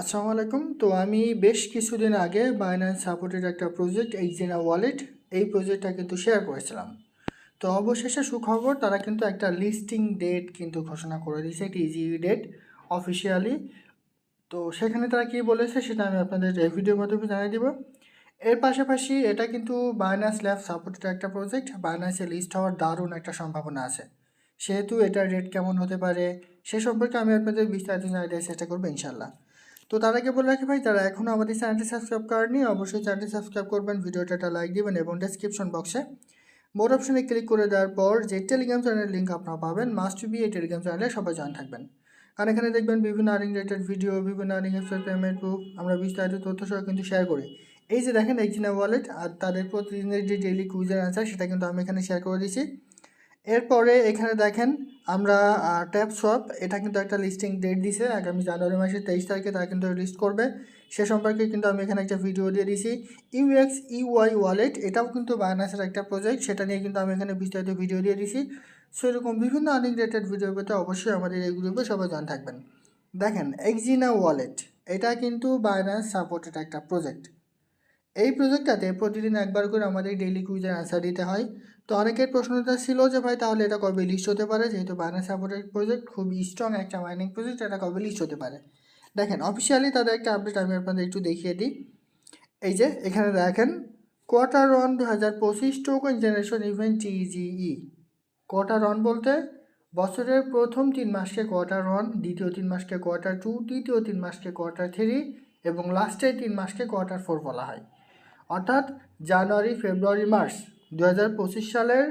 আসসালামু আলাইকুম। তো আমি বেশ কিছুদিন আগে বাইন্যান্স সাপোর্টেড একটা প্রজেক্ট এইজিনা ওয়ালেট এই প্রজেক্টটা কিন্তু শেয়ার করেছিলাম। তো অবশেষে সুখবর, তারা কিন্তু একটা লিস্টিং ডেট কিন্তু ঘোষণা করে দিয়েছে, একটি ইজি ডেট অফিসিয়ালি তো সেখানে তারা কী বলেছে সেটা আমি আপনাদের এই ভিডিওর মাধ্যমে জানিয়ে দিব। এর পাশাপাশি এটা কিন্তু বাইন্যান্স ল্যাব সাপোর্টেড একটা প্রজেক্ট বাইন্যান্সে লিস্ট হওয়ার দারুণ একটা সম্ভাবনা আছে। সেহেতু এটার রেট কেমন হতে পারে, সে সম্পর্কে আমি আপনাদের বিস্তারিত দেওয়ার চেষ্টা করব ইনশাল্লাহ তো তার আগে বলে রাখি ভাই, যারা এখনও আমাদের চ্যানেলটি সাবস্ক্রাইব করেনি অবশ্যই চ্যানেলটি সাবস্ক্রাইব করবেন ভিডিওটা একটা লাইক দিবেন এবং ডেসক্রিপশন বক্সে মোর অপশনে ক্লিক করে দেওয়ার পর যে টেলিগ্রাম চ্যানেলের লিঙ্ক আপনারা পাবেন মাস্ট বি এই টেলিগ্রাম চ্যানেলে সবাই জয়েন থাকবেন। কারণ এখানে দেখবেন বিভিন্ন আর্নিং রিলেটেড ভিডিও বিভিন্ন আর্নিং অ্যাপসের পেমেন্ট প্রুফ আমরা বিস্তারিত তথ্য সহ কিন্তু শেয়ার করি। এই যে দেখেন একজিনা ওয়ালেট আর তাদের প্রতিদিনের যে ডেইলি কুইজের অ্যান্সার সেটা কিন্তু আমি এখানে শেয়ার করে দিয়েছি। এরপরে এখানে দেখেন আমরা ট্যাপ শপ এটা কিন্তু একটা লিস্টিং ডেট দিছে, আগামী জানুয়ারি মাসের তেইশ তারিখে তারা কিন্তু লিস্ট করবে। সে সম্পর্কে কিন্তু আমি এখানে একটা ভিডিও দিয়ে দিছি। ইউএক্স ইউআই ওয়ালেট এটাও কিন্তু বায়ানাসের একটা প্রজেক্ট সেটা নিয়ে কিন্তু আমি এখানে বিস্তারিত ভিডিও দিয়ে দিয়েছি সো এরকম বিভিন্ন আর্নিং রিলেটেড ভিডিও পেতে অবশ্যই আমাদের এই গ্রুপে সবাই জয়েন থাকবেন। দেখেন এক্সিনা ওয়ালেট এটা কিন্তু বায়ানাস সাপোর্টেড একটা প্রজেক্ট এই প্রজেক্টটাতে প্রতিদিন একবার করে আমাদের ডেইলি কুইজের অ্যান্সার দিতে হয়। তো অনেকের প্রশ্নটা ছিল যে, ভাই, তাহলে এটা কবে লিস্ট হতে পারে? যেহেতু বায়ানা সাপোর্টেড প্রজেক্ট খুব স্ট্রং একটা মাইনিং প্রজেক্ট এটা কবে লিস্ট হতে পারে? দেখেন অফিসিয়ালি তাদের একটা আপডেট আমি আপনাদের একটু দেখিয়ে দিই। এই যে, এখানে দেখেন কোয়ার্টার ওয়ান দু হাজার পঁচিশ token generation event TGE quarter one বলতে বছরের প্রথম তিন মাসকে কোয়ার্টার ওয়ান দ্বিতীয় তিন মাসকে কোয়ার্টার টু তৃতীয় তিন মাসকে কোয়ার্টার থ্রি এবং লাস্টের তিন মাসকে কোয়ার্টার ফোর বলা হয়। অর্থাৎ জানুয়ারি, ফেব্রুয়ারি, মার্চ দু হাজার পঁচিশ সালের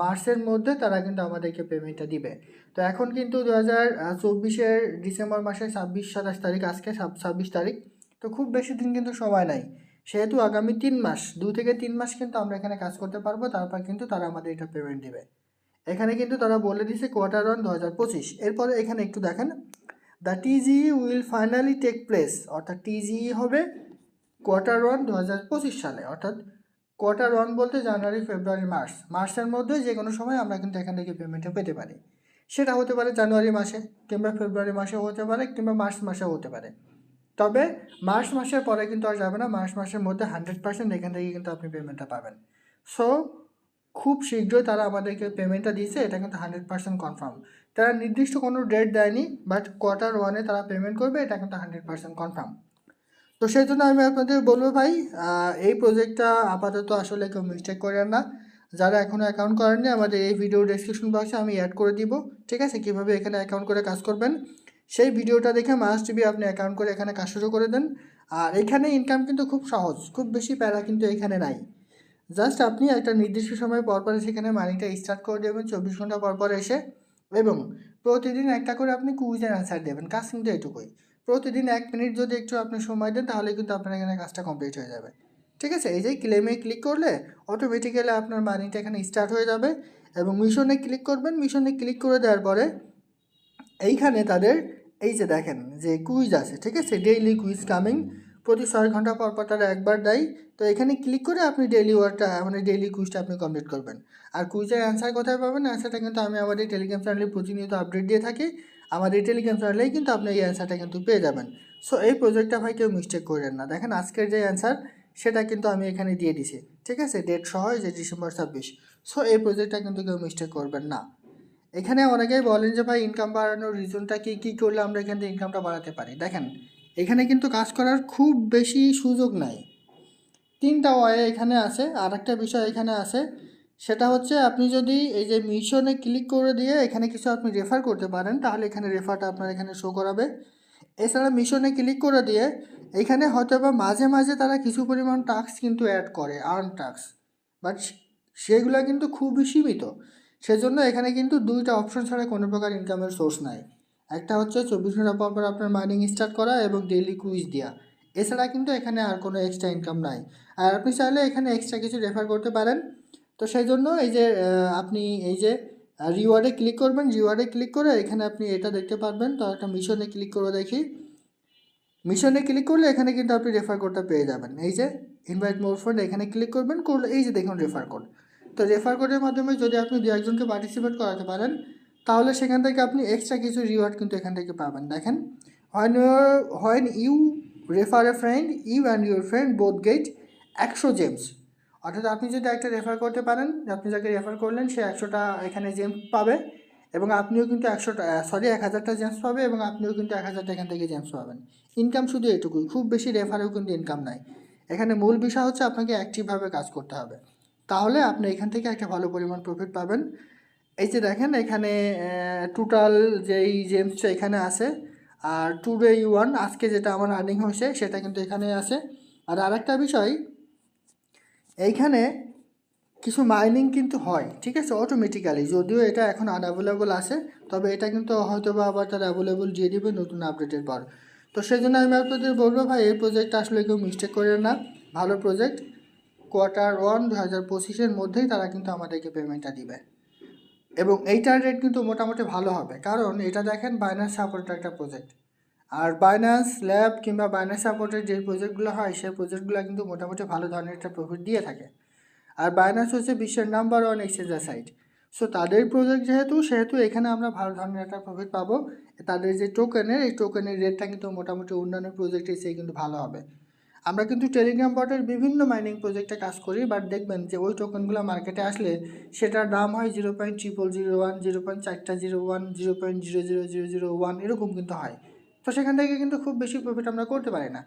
মার্চের মধ্যে তারা কিন্তু আমাদেরকে পেমেন্টটা দিবে। তো এখন কিন্তু দু হাজার চব্বিশের ডিসেম্বর মাসের ছাব্বিশ, সাতাশ তারিখ, আজকে ছাব্বিশ তারিখ, তো খুব বেশি দিন কিন্তু সময় নাই। সেহেতু আগামী তিন মাস, দু থেকে তিন মাস কিন্তু আমরা এখানে কাজ করতে পারব, তারপর কিন্তু তারা আমাদের এটা পেমেন্ট দিবে। এখানে কিন্তু তারা বলে দিছে কোয়ার্টার ওয়ান দু হাজার পঁচিশ। এরপরে এখানে একটু দেখেন the TGE will finally take place অর্থাৎ টিজিই হবে কোয়ার্টার ওয়ান দু হাজার পঁচিশ সালে, অর্থাৎ কোয়ার্টার ওয়ান বলতে জানুয়ারি ফেব্রুয়ারি মার্চ মার্চের মধ্যে যে কোনো সময় আমরা কিন্তু এখান থেকে পেমেন্টটা পেতে পারি। সেটা হতে পারে জানুয়ারি মাসে কিংবা ফেব্রুয়ারি মাসে হতে পারে কিংবা মার্চ মাসেও হতে পারে। তবে মার্চ মাসের পরে কিন্তু আর যাবে না। মার্চ মাসের মধ্যে হান্ড্রেড পার্সেন্ট এখান থেকে কিন্তু আপনি পেমেন্টটা পাবেন। সো খুব শীঘ্রই তারা আমাদেরকে পেমেন্টটা দিয়েছে। এটা কিন্তু হান্ড্রেড পার্সেন্ট কনফার্ম তারা নির্দিষ্ট কোনো ডেট দেয়নি বাট কোয়ার্টার ওয়ানে তারা পেমেন্ট করবে। এটা কিন্তু হান্ড্রেড পার্সেন্ট কনফার্ম তো সেই জন্য আমি আপনাদের বলব ভাই এই প্রজেক্টটা আপাতত আসলে কেউ মিস্টেক করেন না। যারা এখনও অ্যাকাউন্ট করেননি, আমাদের এই ভিডিও ডেসক্রিপশন বক্সে আমি অ্যাড করে দিব। ঠিক আছে? কীভাবে এখানে অ্যাকাউন্ট করে কাজ করবেন? সেই ভিডিওটা দেখে মাস্ট বি আপনি অ্যাকাউন্ট করে এখানে কাজ শুরু করে দেন। আর এখানে ইনকাম কিন্তু খুব সহজ, খুব বেশি প্যারা কিন্তু এখানে নাই। জাস্ট আপনি একটা নির্দিষ্ট সময় পর পরে সেখানে মানিটা স্টার্ট করে দেবেন, চব্বিশ ঘণ্টা পর পর এসে। এবং প্রতিদিন একটা করে আপনি কুইজের অ্যান্সার দেবেন। কাজ কিন্তু এটুকুই। প্রতিদিন এক মিনিট যদি একটু আপনি সময় দেন, তাহলে কিন্তু আপনার এখানে কাজটা কমপ্লিট হয়ে যাবে। ঠিক আছে? এই যে ক্লেমে ক্লিক করলে অটোমেটিক্যালি আপনার মানিটা এখানে স্টার্ট হয়ে যাবে এবং মিশনে ক্লিক করবেন। মিশনে ক্লিক করে দেওয়ার পরে, এইখানে তাদের, এই যে দেখেন যে কুইজ আছে, ঠিক আছে? ডেইলি কুইজ কামিং প্রতি ছয় ঘণ্টা পর পর তারা একবার দেয়। তো এখানে ক্লিক করে আপনি ডেইলি ওয়ার্কটা মানে ডেইলি কুইজটা আপনি কমপ্লিট করবেন। আর কুইজের অ্যান্সার কোথায় পাবেন? অ্যান্সারটা কিন্তু আমি আমাদের টেলিগ্রাম চ্যানেলে প্রতিনিয়ত আপডেট দিয়ে থাকি। আমাদের টেলিগ্রাম চ্যানেলেই কিন্তু আপনি এই অ্যান্সারটা কিন্তু পেয়ে যাবেন। সো এই প্রজেক্টটা ভাই কেউ মিস্টেক করেন না। দেখেন, আজকের যে অ্যান্সার সেটা কিন্তু আমি এখানে দিয়ে দিছি। ঠিক আছে? ডেট সহ যে ডিসেম্বর ছাব্বিশ। সো এই প্রজেক্টটা কিন্তু কেউ মিস্টেক করবেন না। এখানে অনেকেই বলেন যে, ভাই ইনকাম বাড়ানোর রিজনটা কী? কী করলে আমরা এখান থেকে ইনকামটা বাড়াতে পারি? দেখেন, এখানে কিন্তু কাজ করার খুব বেশি সুযোগ নাই। তিনটা ওয়ে এখানে আছে। আর একটা বিষয় এখানে আছে সেটা হচ্ছে আপনি যদি এই যে মিশনে ক্লিক করে দিয়ে এখানে কিছু আপনি রেফার করতে পারেন, তাহলে এখানে রেফারটা আপনার এখানে শো করাবে। এছাড়া মিশনে ক্লিক করে দিয়ে এখানে হয়তো বা মাঝে মাঝে তারা কিছু পরিমাণ টাস্ক কিন্তু অ্যাড করে আর্ন টাস্ক বাট সেগুলো কিন্তু খুবই সীমিত। সেজন্য এখানে কিন্তু দুইটা অপশন ছাড়া কোনো প্রকার ইনকামের সোর্স নাই। একটা হচ্ছে চব্বিশ ঘণ্টা পর পর আপনার মাইনিং স্টার্ট করা এবং ডেইলি কুইজ দেওয়া এছাড়া কিন্তু এখানে আর কোনো এক্সট্রা ইনকাম নাই। আর আপনি চাইলে এখানে এক্সট্রা কিছু রেফার করতে পারেন। তো সেই জন্য এই যে আপনি এই যে রিওয়ার্ডে ক্লিক করবেন রিওয়ার্ডে ক্লিক করে এখানে আপনি এটা দেখতে পারবেন। তো একটা মিশনে ক্লিক করে দেখি। মিশনে ক্লিক করলে এখানে কিন্তু আপনি রেফার কোডটা পেয়ে যাবেন। এই যে ইনভাইট মোর ফ্রেন্ড এখানে ক্লিক করবেন, করলে এই যে দেখুন রেফার কোড তো রেফার কোডের মাধ্যমে যদি আপনি দু একজনকে পার্টিসিপেট করাতে পারেন, তাহলে সেখান থেকে আপনি এক্সট্রা কিছু রিওয়ার্ড কিন্তু এখান থেকে পাবেন। দেখেন when your when you refer a friend you and your friend both get একশো জেমস অর্থাৎ আপনি যদি একটা রেফার করতে পারেন আপনি যাকে রেফার করলেন, সে একশোটা এখানে জেমস পাবে এবং আপনিও কিন্তু একশোটা সরি এক হাজারটা জেমস পাবে এবং আপনিও কিন্তু এক হাজারটা এখান থেকে জেমস পাবেন। ইনকাম শুধু এটুকুই খুব বেশি রেফারেও কিন্তু ইনকাম নাই। এখানে মূল বিষয় হচ্ছে আপনাকে অ্যাক্টিভভাবে কাজ করতে হবে। তাহলে আপনি এখান থেকে একটা ভালো পরিমাণ প্রফিট পাবেন। এই যে দেখেন, এখানে টোটাল যেই জেমসটা এখানে আছে, আর টু ডে ওয়ান আজকে যেটা আমার আর্নিং হয়েছে, সেটা কিন্তু এখানে আছে। আর আরেকটা বিষয় এইখানে কিছু মাইনিং কিন্তু হয়, ঠিক আছে? অটোমেটিক্যালি যদিও এটা এখন আনঅ্যাভেলেবল আছে, তবে এটা কিন্তু হয়তো বা আবার তারা অ্যাভেলেবল দিয়ে দিবে নতুন আপডেটের পর। তো সেই জন্য আমি আপনাদের বলব, ভাই, এই প্রজেক্টটা আসলে কেউ মিস্টেক করে না। ভালো প্রজেক্ট কোয়ার্টার ওয়ান দু হাজার পঁচিশের মধ্যেই তারা কিন্তু আমাদেরকে পেমেন্টটা দিবে। এবং এইটার রেট কিন্তু মোটামুটি ভালো হবে। কারণ এটা দেখেন বাইনান্স সাপোর্টার একটা প্রজেক্ট আর বাইনান্স ল্যাব কিংবা বাইনান্স সাপোর্টের যে প্রজেক্টগুলো হয়, সেই প্রজেক্টগুলো কিন্তু মোটামুটি ভালো ধরনের একটা প্রফিট দিয়ে থাকে। আর বাইনান্স হচ্ছে বিশ্বের number one exchanger site so তাদের প্রজেক্ট যেহেতু, সেহেতু এখানে আমরা ভালো ধরনের একটা প্রফিট পাবো। তাদের যে টোকেনের এই টোকেনের রেটটা কিন্তু মোটামুটি অন্যান্য প্রজেক্টের চেয়ে কিন্তু ভালো হবে। আমরা কিন্তু টেলিগ্রাম বটের বিভিন্ন মাইনিং প্রজেক্টে কাজ করি বাট দেখবেন যে ওই টোকেনগুলো মার্কেটে আসলে সেটার দাম হয় zero point triple zero one zero point চারটা zero one zero point zero zero zero zero one এরকম কিন্তু হয়। তো সেখান থেকে কিন্তু খুব বেশি প্রফিট আমরা করতে পারি না।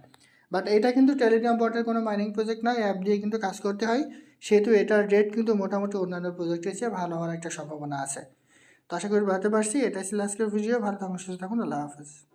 বাট এটা কিন্তু টেলিগ্রাম বটের কোনো মাইনিং প্রজেক্ট নয় অ্যাপ দিয়ে কিন্তু কাজ করতে হয়। সেহেতু এটার রেট কিন্তু মোটামুটি অন্যান্য প্রজেক্টের চেয়ে ভালো হওয়ার একটা সম্ভাবনা আছে। তো আশা করি বাড়াতে পারছি। এটা ছিল আজকের ভিডিও ভালো থাকুন, সুস্থ থাকুন। আল্লাহ হাফেজ।